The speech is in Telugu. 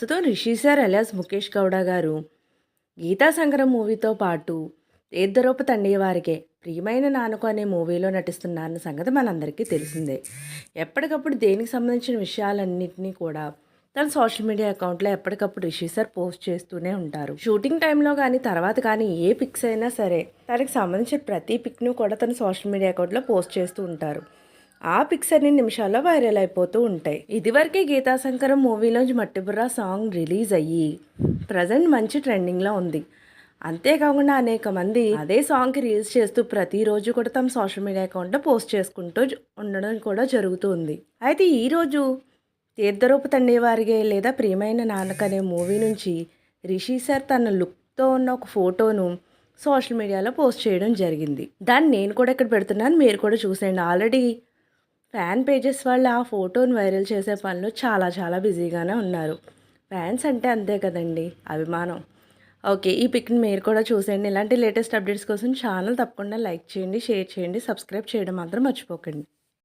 ప్రస్తుతం రిషి సార్ అలియాస్ ముఖేష్ గౌడ గారు. గీతా సంగరం మూవీతో పాటు తీర్థరూప తండ్రి వారికే ప్రియమైన నాన్నకు అనే మూవీలో నటిస్తున్నారన్న సంగతి మనందరికీ తెలిసిందే. ఎప్పటికప్పుడు దేనికి సంబంధించిన విషయాలన్నింటినీ కూడా తన సోషల్ మీడియా అకౌంట్లో ఎప్పటికప్పుడు రిషి సార్ పోస్ట్ చేస్తూనే ఉంటారు. షూటింగ్ టైంలో కానీ తర్వాత కానీ ఏ పిక్స్ అయినా సరే తనకి సంబంధించిన ప్రతి పిక్ను కూడా తన సోషల్ మీడియా అకౌంట్లో పోస్ట్ చేస్తూ ఉంటారు. ఆ పిక్చర్ అన్ని నిమిషాల్లో వైరల్ అయిపోతూ ఉంటాయి. ఇదివరకే గీతా శంకరం మూవీలోంచి మట్టిబుర్రా సాంగ్ రిలీజ్ అయ్యి ప్రజెంట్ మంచి ట్రెండింగ్లో ఉంది. అంతేకాకుండా అనేక మంది అదే సాంగ్కి రీల్స్ చేస్తూ ప్రతిరోజు కూడా తమ సోషల్ మీడియా అకౌంట్లో పోస్ట్ చేసుకుంటూ ఉండడం కూడా జరుగుతుంది అయితే ఈరోజు తీర్థరూపు తండ్రి వారిగే లేదా ప్రియమైన నాన్నక అనే మూవీ నుంచి రిషి సార్ తన లుక్తో ఉన్న ఒక ఫోటోను సోషల్ మీడియాలో పోస్ట్ చేయడం జరిగింది. దాన్ని నేను కూడా ఇక్కడ పెడుతున్నాను మీరు కూడా చూసేయండి. ఆల్రెడీ ఫ్యాన్ పేజెస్ వాళ్ళు ఆ ఫోటోని వైరల్ చేసే పనిలో చాలా చాలా బిజీగానే ఉన్నారు. ఫ్యాన్స్ అంటే అంతే కదండి అభిమానం. ఓకే ఈ పిక్ని మీరు కూడా చూసేయండి. ఇలాంటి లేటెస్ట్ అప్డేట్స్ కోసం ఛానల్ తప్పకుండా లైక్ చేయండి షేర్ చేయండి సబ్స్క్రైబ్ చేయడం మాత్రం మర్చిపోకండి.